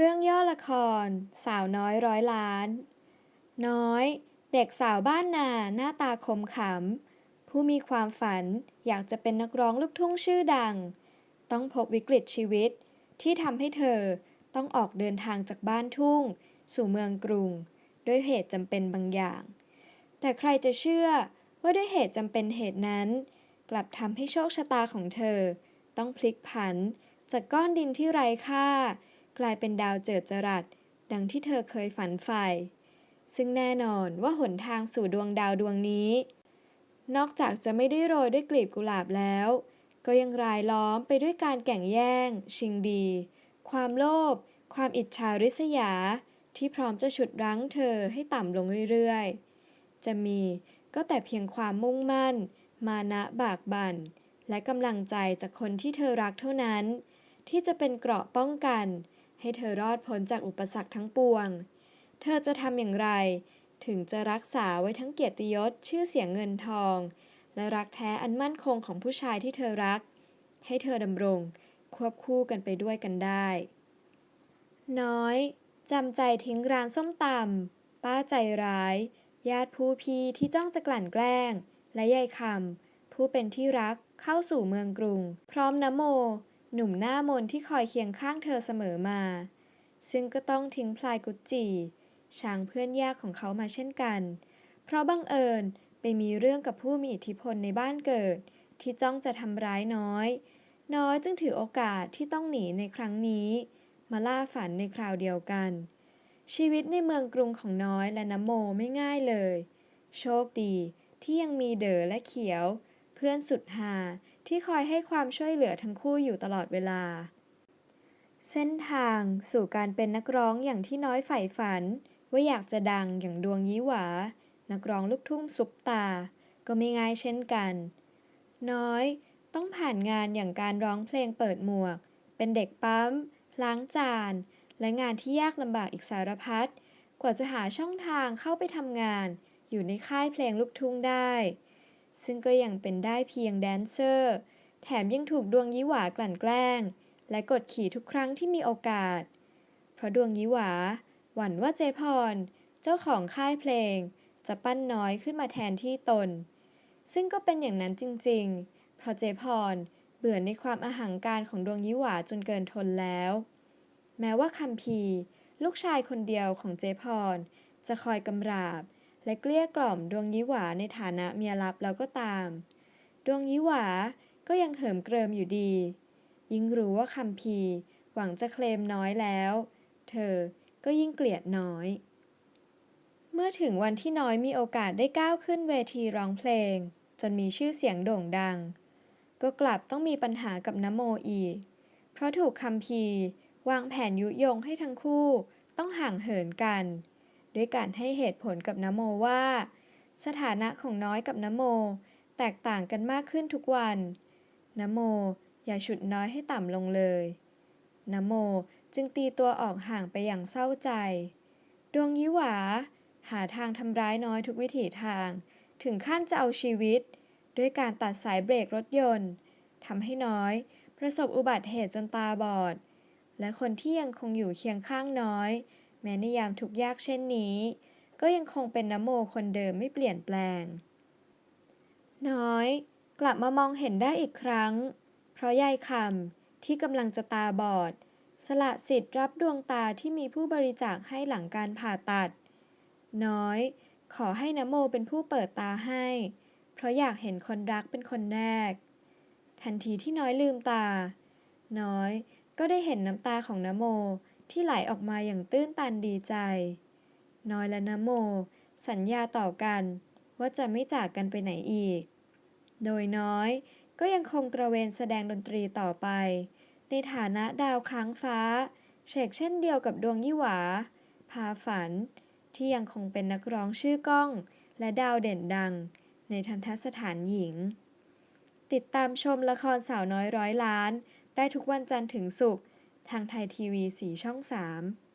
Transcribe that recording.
เรื่องย่อละคร สาวน้อยร้อยล้าน น้อย เด็กสาวบ้านนาหน้าตาคมขำ ผู้มีความฝันอยากจะเป็นนักร้องลูกทุ่งชื่อดัง ต้องพบวิกฤตชีวิต ที่ทำให้เธอต้องออกเดินทางจากบ้านทุ่ง สู่เมืองกรุง ด้วยเหตุจำเป็นบางอย่าง แต่ใครจะเชื่อว่าด้วยเหตุจำเป็นเหตุนั้น กลับทำให้โชคชะตาของเธอ ต้องพลิกผันจากก้อนดินที่ไร้ค่า กลายเป็นดาวเจิดจรัส ดังที่เธอเคยฝันใฝ่ ซึ่งแน่นอนว่าหนทางสู่ดวงดาวดวงนี้ นอกจากจะไม่ได้โรยด้วยกลีบกุหลาบแล้ว ก็ยังรายล้อมไปด้วยการแก่งแย่ง ชิงดี ความโลภ ความอิจฉาริษยา ที่พร้อมจะฉุดรั้งเธอให้ต่ำลงเรื่อยๆ จะมีก็แต่เพียงความมุ่งมั่น มานะบากบั่น และกำลังใจจากคนที่เธอรักเท่านั้นที่จะเป็นเกราะป้องกัน ให้เธอรอดพ้นจากอุปสรรคทั้งปวง เธอจะทำอย่างไร ถึงจะรักษาไว้ทั้งเกียรติยศชื่อเสียงเงินทอง และรักแท้อันมั่นคงของผู้ชายที่เธอรัก ให้เธอดำรงควบคู่กันไปด้วยกันได้ น้อยจำใจทิ้งร้านส้มตำป้าใจร้าย ญาติผู้พี่ที่จ้องจะกลั่นแกล้ง และยายคำผู้เป็นที่รักเข้าสู่เมืองกรุง พร้อมนโม หนุ่มหน้ามนที่คอยเคียงข้างเธอเสมอมา ซึ่งก็ต้องทิ้งพลายกุจจีช้างเพื่อนยากของเขามาเช่นกัน เพราะบังเอิญไปมีเรื่องกับผู้มีอิทธิพลในบ้านเกิด ที่จ้องจะทำร้ายน้อย น้อยจึงถือโอกาสที่ต้องหนีในครั้งนี้ มาล่าฝันในคราวเดียวกัน ชีวิตในเมืองกรุงของน้อยและน้ำโมไม่ง่ายเลย โชคดีที่ยังมีเด๋อและเขียว เพื่อนสุดหา ที่คอยให้ความช่วยเหลือทั้งคู่อยู่ตลอดเวลา เส้นทางสู่การเป็นนักร้องอย่างที่น้อยใฝ่ฝัน ว่าอยากจะดังอย่างดวงยี่หวา นักร้องลูกทุ่งซุปตา ก็ไม่ง่ายเช่นกัน น้อยต้องผ่านงานอย่างการร้องเพลงเปิดหมวก เป็นเด็กปั๊ม ล้างจาน และงานที่ยากลำบากอีกสารพัดกว่าจะหาช่องทางเข้าไปทำงาน อยู่ในค่ายเพลงลูกทุ่งได้ ซึ่งก็ยังเป็นได้เพียงแดนเซอร์ แถมยังถูกดวงยี่หวากลั่นแกล้ง และกดขี่ทุกครั้งที่มีโอกาส เพราะดวงยี่หวา หวั่นว่าเจพร เจ้าของค่ายเพลง จะปั้นน้อยขึ้นมาแทนที่ตน ซึ่งก็เป็นอย่างนั้นจริงๆ เพราะเจพรเบื่อในความอหังการของดวงยี่หวาจนเกินทนแล้ว แม้ว่าคัมพีลูกชายคนเดียวของเจพร จะคอยกำราบ และเกลี้ยกล่อมดวงยี่หวาในฐานะเมียลับแล้วก็ตาม ดวงยี่หวาก็ยังเหิมเกริมอยู่ดี ยิ่งรู้ว่าคัมพีหวังจะเคลมน้อยแล้ว เธอก็ยิ่งเกลียดน้อย เมื่อถึงวันที่น้อยมีโอกาสได้ก้าวขึ้นเวทีร้องเพลง จนมีชื่อเสียงโด่งดัง ก็กลับต้องมีปัญหากับนโมอีก เพราะถูกคัมพีวางแผนยุยงให้ทั้งคู่ต้องห่างเหินกัน ด้วยการให้เหตุผลกับนโมว่า สถานะของน้อยกับนโม แตกต่างกันมากขึ้นทุกวัน นโมอย่าฉุดน้อยให้ต่ำลงเลยนโมจึงตีตัวออกห่างไปอย่างเศร้าใจ ดวงยี่หวา หาทางทำร้ายน้อยทุกวิถีทาง ถึงขั้นจะเอาชีวิต ด้วยการตัดสายเบรกรถยนต์ทำให้น้อย ประสบอุบัติเหตุจนตาบอด และคนที่ยังคงอยู่เคียงข้างน้อย แม้ในยามทุกยากเช่นนี้ ก็ยังคงเป็นนโมคนเดิมไม่เปลี่ยนแปลง น้อย กลับมามองเห็นได้อีกครั้ง เพราะยายคำที่กำลังจะตาบอด สละสิทธิ์รับดวงตาที่มีผู้บริจาคให้หลังการผ่าตัด น้อย ขอให้นโมเป็นผู้เปิดตาให้ เพราะอยากเห็นคนรักเป็นคนแรก ทันทีที่น้อยลืมตา น้อยก็ได้เห็นน้ำตาของนโม ที่ไหลออกมาอย่างตื้นตันดีใจ น้อยและนโม สัญญาต่อกันว่าจะไม่จากกันไปไหนอีก โดยน้อยก็ยังคงตระเวนแสดงดนตรีต่อไป ในฐานะดาวค้างฟ้าเฉกเช่นเดียวกับดวงยี่หวา พาฝัน ที่ยังคงเป็นนักร้องชื่อก้อง และดาวเด่นดัง ในทันทสถานหญิง ติดตามชมละครสาวน้อยร้อยล้าน ได้ทุกวันจันทร์ถึงศุกร์ ทางไทยทีวีสีช่อง 3